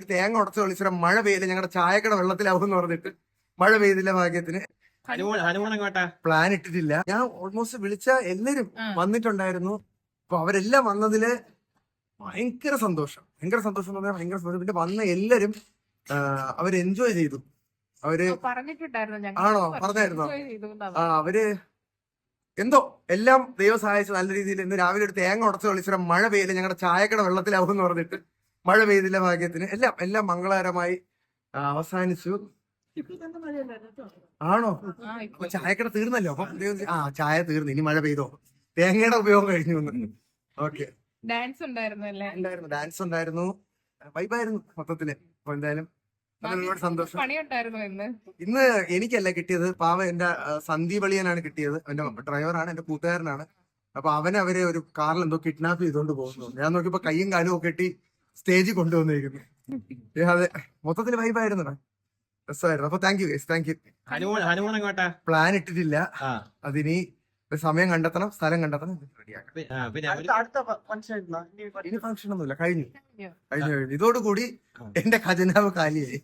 ഒരു തേങ്ങ ഉടച്ച് കളിച്ചിട്ട് മഴ പെയ്യില്ല ഞങ്ങളുടെ ചായക്കട വെള്ളത്തിലാവും എന്ന് പറഞ്ഞിട്ട് മഴ പെയ്തില്ല ഭാഗ്യത്തിന്. പ്ലാൻ ഇട്ടിട്ടില്ല. ഞാൻ ഓൾമോസ്റ്റ് വിളിച്ച എല്ലാരും വന്നിട്ടുണ്ടായിരുന്നു. അപ്പൊ അവരെല്ലാം വന്നതിൽ ഭയങ്കര സന്തോഷം. ഭയങ്കര സന്തോഷം എന്ന് പറഞ്ഞാൽ ഭയങ്കര സന്തോഷം. പിന്നെ വന്ന എല്ലാരും അവർ അവർ എൻജോയ് ചെയ്തു. അവർ ആണോ? പറഞ്ഞായിരുന്നോ? ആ അവർ എന്തോ എല്ലാം ദൈവം സഹായിച്ച് നല്ല രീതിയിൽ ഇന്ന് രാവിലെ ഒരു തേങ്ങ ഉടച്ച് കളിച്ചിട്ട് മഴ പെയ്യില്ല ഞങ്ങളുടെ ചായക്കട വെള്ളത്തിലാവും എന്ന് പറഞ്ഞിട്ട് മഴ പെയ്തില്ല ഭാഗ്യത്തിന്. എല്ലാം എല്ലാം മംഗളകരമായി അവസാനിച്ചു. ആണോ? അപ്പൊ ചായക്കട തീർന്നല്ലോ? അപ്പൊ ആ ചായ തീർന്നു. ഇനി മഴ പെയ്തോ? തേങ്ങയുടെ ഉപയോഗം കഴിഞ്ഞു ഓക്കെ. ഡാൻസ് ഉണ്ടായിരുന്നു അല്ലേ? ഉണ്ടായിരുന്നു. ഡാൻസ് ഉണ്ടായിരുന്നു. വൈബായിരുന്നു മൊത്തത്തിൽ. അപ്പൊ എന്തായാലും ഒരുപാട് സന്തോഷം. ഇന്ന്? ഇന്ന് എനിക്കല്ല കിട്ടിയത്. പാവ എന്റെ സന്ദീപ് അളിയനാണ് കിട്ടിയത്. എന്റെ ഡ്രൈവറാണ് എന്റെ കൂട്ടുകാരനാണ്. അപ്പൊ അവനവരെ അവരെ ഒരു കാറിൽ എന്തോ കിഡ്നാപ്പ് ചെയ്തുകൊണ്ട് പോകുന്നു. ഞാൻ നോക്കിയപ്പോ കയ്യും കാലും ഒക്കെ കെട്ടി സ്റ്റേജിൽ കൊണ്ടുവന്നിരിക്കുന്നു. അതെ. മൊത്തത്തിൽ വൈബായിരുന്നു രസമായിരുന്നു. അപ്പൊ thank you guys thank you plan ഇട്ടിട്ടില്ല. ആ. അതിനി സമയം കണ്ടെത്തണം സ്ഥലം കണ്ടെത്തണം റെഡിയാക്കണം ഇനി ഫംഗ്ഷൻ ഒന്നുമില്ല. കഴിഞ്ഞു. കഴിഞ്ഞു. കഴിഞ്ഞു കഴിഞ്ഞു. ഇതോടുകൂടി എന്റെ ഖജനാവ് കാലിയായി.